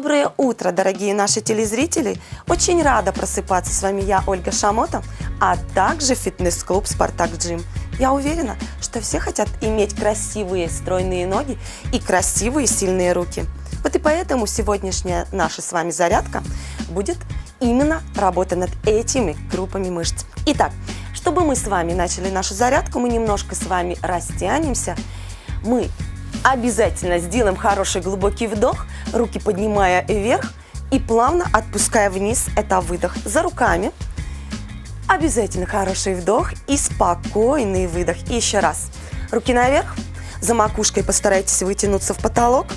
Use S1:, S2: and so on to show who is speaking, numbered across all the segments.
S1: Доброе утро, дорогие наши телезрители! Очень рада просыпаться. С вами я, Ольга Шамота, а также фитнес-клуб «Спартак Джим». Я уверена, что все хотят иметь красивые стройные ноги и красивые сильные руки. Вот и поэтому сегодняшняя наша с вами зарядка будет именно работа над этими группами мышц. Итак, чтобы мы с вами начали нашу зарядку, мы немножко с вами растянемся. Мы Обязательно сделаем хороший глубокий вдох, руки поднимая вверх и плавно отпуская вниз. Это выдох за руками. Обязательно хороший вдох и спокойный выдох. И еще раз. Руки наверх. За макушкой постарайтесь вытянуться в потолок.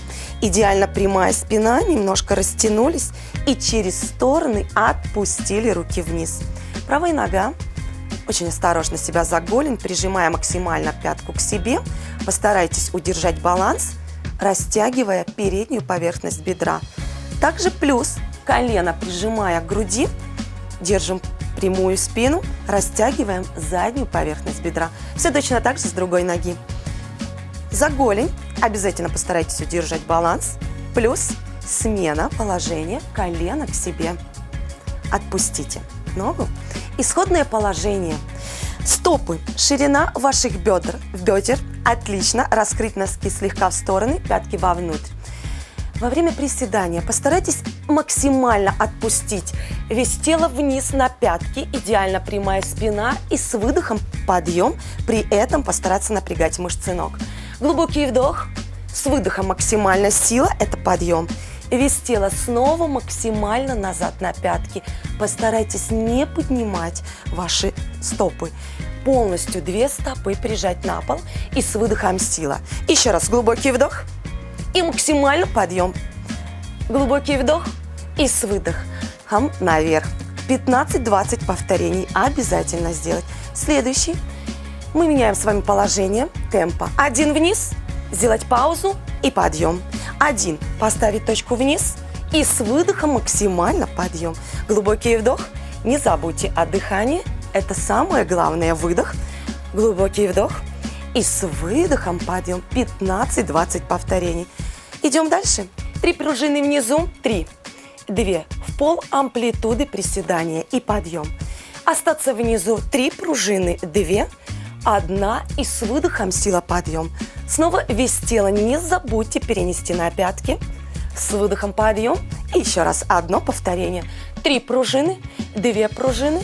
S1: Идеально прямая спина, немножко растянулись. И через стороны отпустили руки вниз. Правая нога очень осторожно себя за голень, прижимая максимально пятку к себе. Постарайтесь удержать баланс, растягивая переднюю поверхность бедра. Также плюс колено прижимая к груди, держим прямую спину, растягиваем заднюю поверхность бедра. Все точно так же с другой ноги. За голень обязательно постарайтесь удержать баланс, плюс смена положения колена к себе. Отпустите ногу Исходное положение. Стопы. Ширина ваших бедер. В бедер. Отлично. Раскрыть носки слегка в стороны, пятки вовнутрь. Во время приседания постарайтесь максимально отпустить весь тело вниз на пятки, идеально прямая спина и с выдохом подъем, при этом постараться напрягать мышцы ног. Глубокий вдох, с выдохом максимально сила, это подъем. Вес тела снова максимально назад на пятки. Постарайтесь не поднимать ваши стопы. Полностью две стопы прижать на пол и с выдохом сила. Еще раз глубокий вдох и максимально подъем. Глубокий вдох и с выдохом наверх. 15-20 повторений обязательно сделать. Следующий. Мы меняем с вами положение темпа. Один вниз, сделать паузу и подъем. Один. Поставить точку вниз и с выдохом максимально подъем. Глубокий вдох. Не забудьте о дыхании. Это самое главное. Выдох. Глубокий вдох. И с выдохом подъем. 15-20 повторений. Идем дальше. Три пружины внизу. Три. Две. В пол амплитуды приседания и подъем. Остаться внизу. Три пружины. Две. Одна. И с выдохом сила подъем. Снова весь тело не забудьте перенести на пятки. С выдохом подъем. И еще раз одно повторение. Три пружины, две пружины,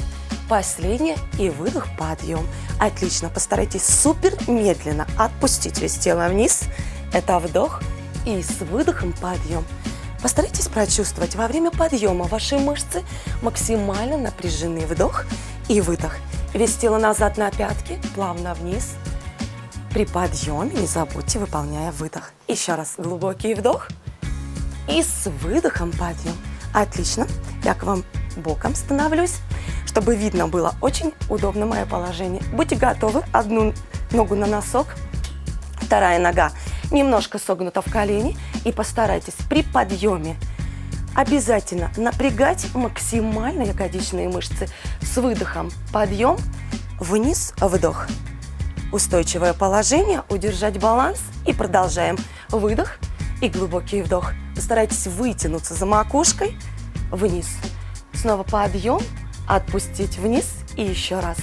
S1: последнее и выдох, подъем. Отлично, постарайтесь супер медленно отпустить весь тело вниз. Это вдох и с выдохом подъем. Постарайтесь прочувствовать во время подъема ваши мышцы максимально напряжены. Вдох и выдох. Весь тело назад на пятки, плавно вниз – при подъеме не забудьте, выполняя выдох. Еще раз глубокий вдох и с выдохом подъем. Отлично. Я к вам боком становлюсь, чтобы видно было. Очень удобно мое положение. Будьте готовы. Одну ногу на носок, вторая нога немножко согнута в колени. И постарайтесь при подъеме обязательно напрягать максимально ягодичные мышцы. С выдохом подъем, вниз, вдох. Устойчивое положение, удержать баланс и продолжаем. Выдох и глубокий вдох. Постарайтесь вытянуться за макушкой вниз. Снова подъем, отпустить вниз и еще раз.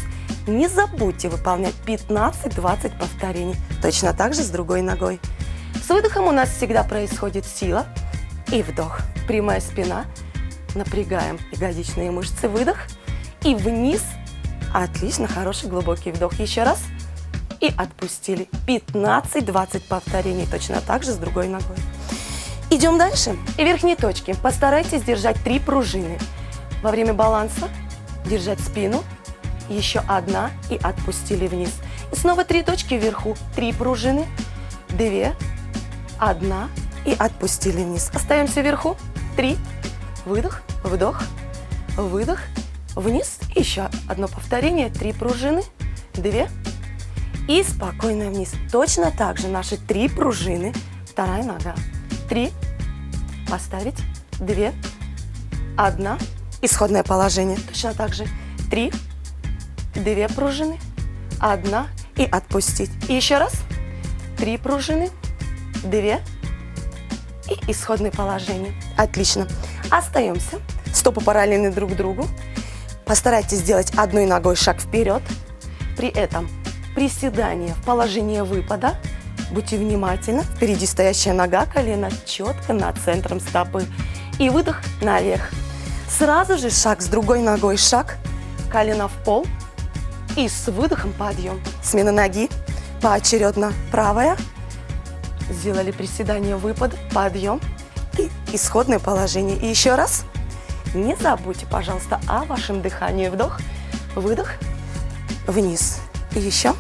S1: Не забудьте выполнять 15-20 повторений. Точно так же с другой ногой. С выдохом у нас всегда происходит сила и вдох. Прямая спина. Напрягаем ягодичные мышцы. Выдох. И вниз. Отлично, хороший глубокий вдох. Еще раз и отпустили. 15-20 повторений точно так же с другой ногой. Идем дальше. И верхние точки. Постарайтесь держать три пружины. Во время баланса держать спину. Еще одна и отпустили вниз. И снова три точки вверху. Три пружины. Две. Одна и отпустили вниз. Остаемся вверху. Три. Выдох. Вдох. Выдох. Вниз. Еще одно повторение. Три пружины. Две и спокойно вниз. Точно так же наши три пружины. Вторая нога. Три. Поставить. Две. Одна. Исходное положение. Точно так же. Три. Две пружины. Одна. И отпустить. И еще раз. Три пружины. Две. И исходное положение. Отлично. Остаемся. Стопы параллельны друг другу. Постарайтесь сделать одной ногой шаг вперед. При этом приседание в положении выпада. Будьте внимательны. Впереди стоящая нога, колено четко над центром стопы. И выдох наверх. Сразу же шаг с другой ногой. Шаг. Колено в пол. И с выдохом подъем. Смена ноги. Поочередно правая. Сделали приседание, выпад, подъем и исходное положение. И еще раз. Не забудьте, пожалуйста, о вашем дыхании. Вдох, выдох, вниз. И еще.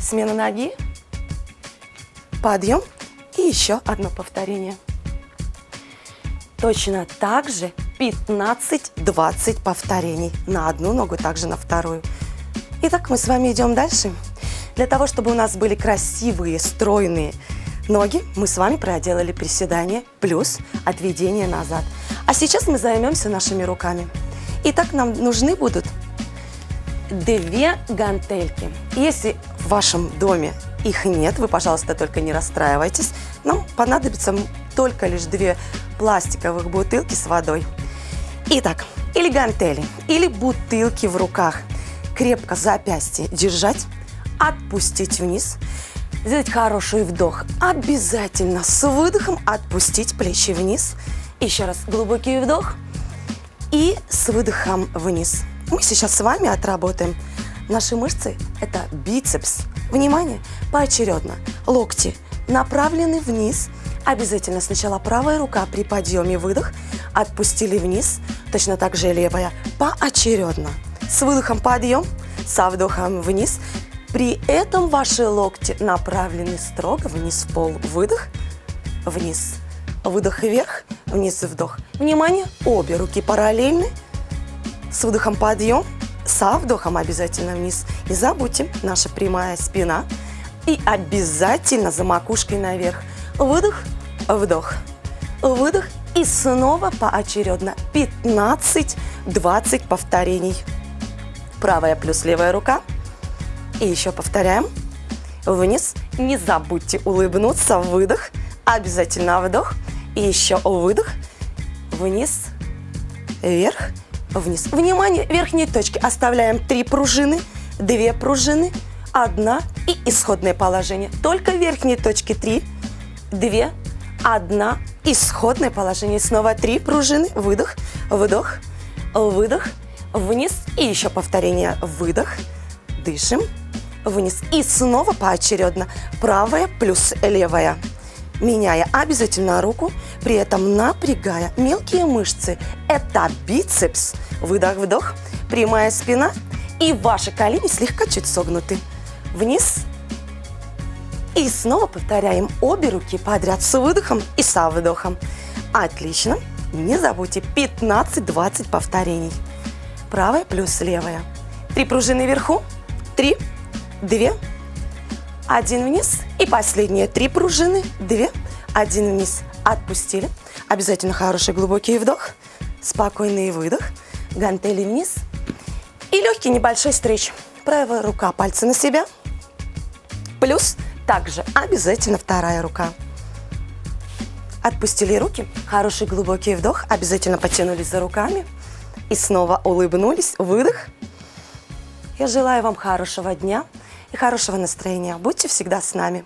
S1: Смена ноги. Подъем. И еще одно повторение. Точно так же 15-20 повторений на одну ногу, также на вторую. Итак, мы с вами идем дальше. Для того, чтобы у нас были красивые, стройные ноги, мы с вами проделали приседание плюс отведение назад. А сейчас мы займемся нашими руками. Итак, нам нужны будут две гантельки. Если в вашем доме их нет, вы, пожалуйста, только не расстраивайтесь. Нам понадобится только лишь две пластиковых бутылки с водой. Итак, или гантели, или бутылки в руках. Крепко запястье держать, отпустить вниз, сделать хороший вдох. Обязательно с выдохом отпустить плечи вниз. Еще раз глубокий вдох и с выдохом вниз. Мы сейчас с вами отработаем наши мышцы. Это бицепс. Внимание, поочередно. Локти направлены вниз. Обязательно сначала правая рука при подъеме выдох. Отпустили вниз. Точно так же левая. Поочередно. С выдохом подъем, со вдохом вниз. При этом ваши локти направлены строго вниз в пол. Выдох, вниз. Выдох вверх, вниз и вдох. Внимание, обе руки параллельны. С выдохом подъем, со вдохом обязательно вниз. Не забудьте, наша прямая спина. И обязательно за макушкой наверх. Выдох, вдох, выдох. И снова поочередно 15-20 повторений. Правая плюс левая рука – и еще повторяем. Вниз. Не забудьте улыбнуться. Выдох. Обязательно вдох. И еще выдох. Вниз. Вверх. Вниз. Внимание, верхние точки. Оставляем три пружины, две пружины, одна и исходное положение. Только верхние точки три, две, одна, исходное положение. Снова три пружины, выдох, вдох, выдох, вниз и еще повторение. Выдох, дышим, вниз. И снова поочередно правая плюс левая. Меняя обязательно руку, при этом напрягая мелкие мышцы. Это бицепс. Выдох-вдох, прямая спина. И ваши колени слегка чуть согнуты. Вниз. И снова повторяем обе руки подряд с выдохом и со вдохом. Отлично. Не забудьте 15-20 повторений. Правая плюс левая. Три пружины вверху. Три две, один вниз. И последние три пружины, две, один вниз. Отпустили. Обязательно хороший глубокий вдох, спокойный выдох, гантели вниз. И легкий небольшой стретч. Правая рука, пальцы на себя. Плюс также обязательно вторая рука. Отпустили руки, хороший глубокий вдох, обязательно потянулись за руками. И снова улыбнулись, выдох. Я желаю вам хорошего дня и хорошего настроения. Будьте всегда с нами.